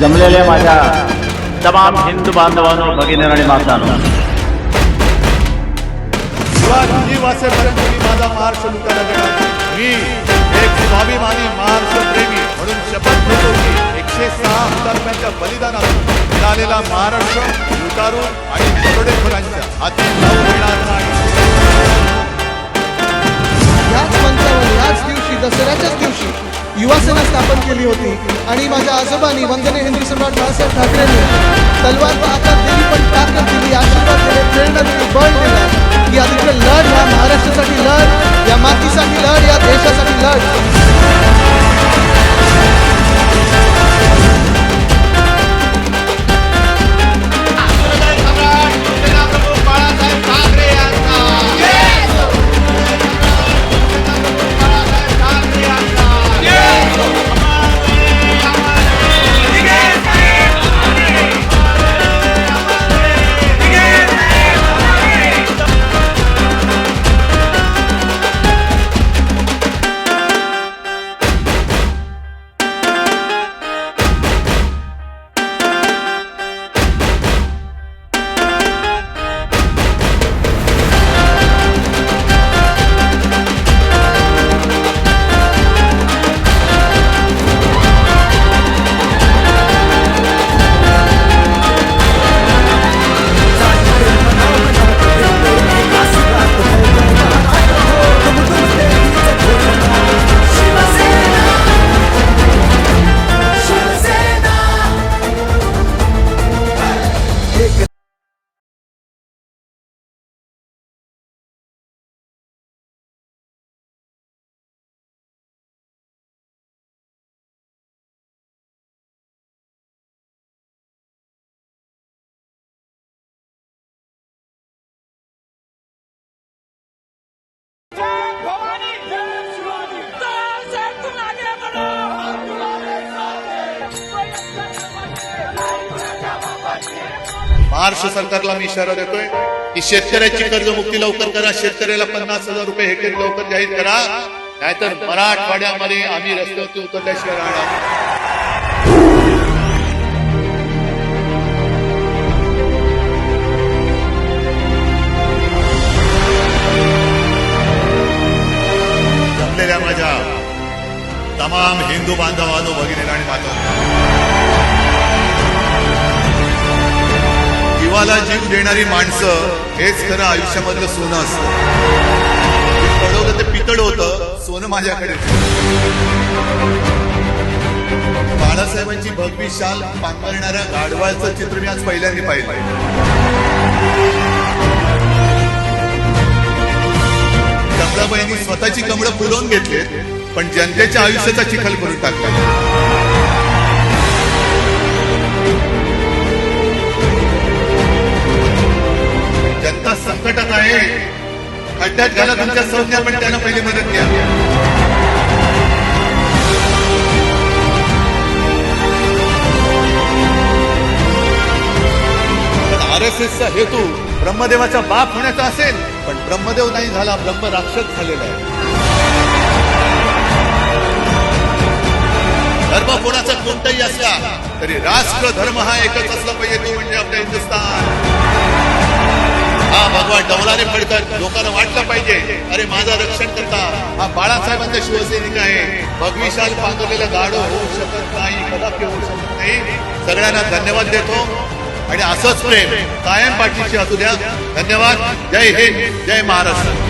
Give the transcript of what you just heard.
जमलेल्या माझ्या तमाम हिंदू बांधवांनो भगिनी आणि मातांनो शिवाजी वासेपर्यंत मी माझा महाराष्ट्र लुटायला देणार. मी एक स्वाभिमानी महाराष्ट्र प्रेमी म्हणून शपथ घेतो की एकशे सहा हजार रुपयांच्या बलिदानातून मिळालेला महाराष्ट्र लुटारून आणि दरोडेखोरांच्या हाती जाऊ देणार नाही युवासेना स्थापन केली होती. आणि माझ्या आजोबांनी वंदने हिंदू सम्राट बाळासाहेब ठाकरेंनी तलवार आकार दिली पण महाराष्ट्र सरकारला मी इशारा देतोय की शेतकऱ्याची कर्जमुक्ती लवकर करा शेतकऱ्याला पन्नास हजार रुपये हेक्टरी लवकर जाहीर करा. नाहीतर मराठवाड्यामध्ये आम्ही रस्त्यावरती उतरल्याशिवाय राहणार तमाम हिंदू बांधवांनो भगिनीला आणि माता जीवाला जीव देणारी माणसं हेच खरं आयुष्यामधलं सोनं असतं. कळवलं पडवलं ते पितळ होतं सोनं माझ्याकडे बाळासाहेबांची भगवी शाल पांघरणाऱ्या गाढवाचं चित्र मी आज पहिल्यांदा पाहिलं जिजाबाईंनी स्वतःची कमळं फुलवून घेतले पण जनतेच्या आयुष्याचा चिखल करून टाकला. जनता संकटात आहे. खड्ड्यात घाला तुमच्या संज्ञा पण त्यांना पहिली मदत द्या. आर एस एसचा हेतू ब्रह्मदेवाचा बाप होण्याचा असेल. पण ब्रह्मदेव नाही झाला ब्रह्म राक्षस झालेला आहे. धर्म कोणाचा कोणताही असला तरी राष्ट्र धर्म हा एकच असला पाहिजे तो म्हणजे आपल्या हिंदुस्थान. हा भगवान डवलाने पडतात लोकांना वाटलं पाहिजे अरे माझा रक्षण करता. हा बाळासाहेबांचा शिवसैनिक आहे. भगविशाल पांगरलेलं गाडो होऊ शकत नाही कदापि होऊ शकत नाही. सगळ्यांना धन्यवाद देतो. आणि असंच प्रेम कायम पाठीशी असू द्या. धन्यवाद. जय हिंद. जय महाराष्ट्र.